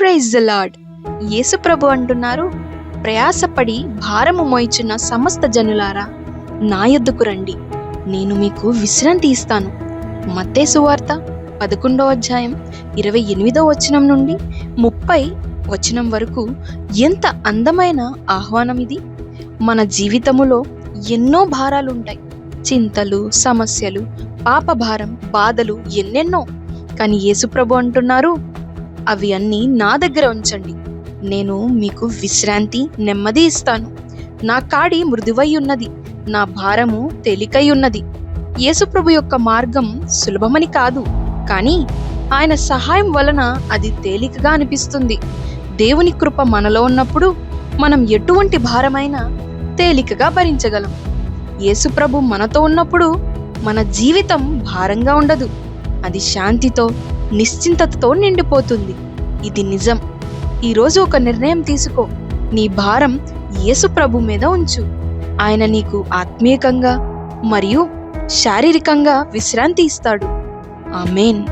Praise the lord యేసు అంటున్నారు ప్రయాసపడి భారము మోయిచున్న సమస్త జనులారా నా యొద్దకు రండి. నేను మీకు విశ్రాంతి ఇస్తాను. మత్తే సువార్త పదకొండో అధ్యాయం ఇరవై ఎనిమిదో వచనం నుండి ముప్పై వచనం వరకు ఎంత అందమైన ఆహ్వానం ఇది. మన జీవితములో ఎన్నో భారాలుంటాయి. చింతలు సమస్యలు పాపభారం బాధలు ఎన్నెన్నో. కానీ యేసుప్రభు అంటున్నారు అవి అన్నీ నా దగ్గర ఉంచండి. నేను మీకు విశ్రాంతి నెమ్మది ఇస్తాను. నా కాడి మృదువై ఉన్నది. నా భారము తేలికై ఉన్నది. యేసుప్రభు యొక్క మార్గం సులభమని కాదు. కానీ ఆయన సహాయం వలన అది తేలికగా అనిపిస్తుంది. దేవుని కృప మనలో ఉన్నప్పుడు మనం ఎటువంటి భారమైనా తేలికగా భరించగలం. యేసుప్రభు మనతో ఉన్నప్పుడు మన జీవితం భారంగా ఉండదు. అది శాంతితో నిశ్చింతతతో నిండిపోతుంది. ఇది నిజం. ఈరోజు ఒక నిర్ణయం తీసుకో. నీ భారం యేసు ప్రభు మీద ఉంచు. ఆయన నీకు ఆత్మీయకంగా మరియు శారీరకంగా విశ్రాంతి ఇస్తాడు. ఆమెన్.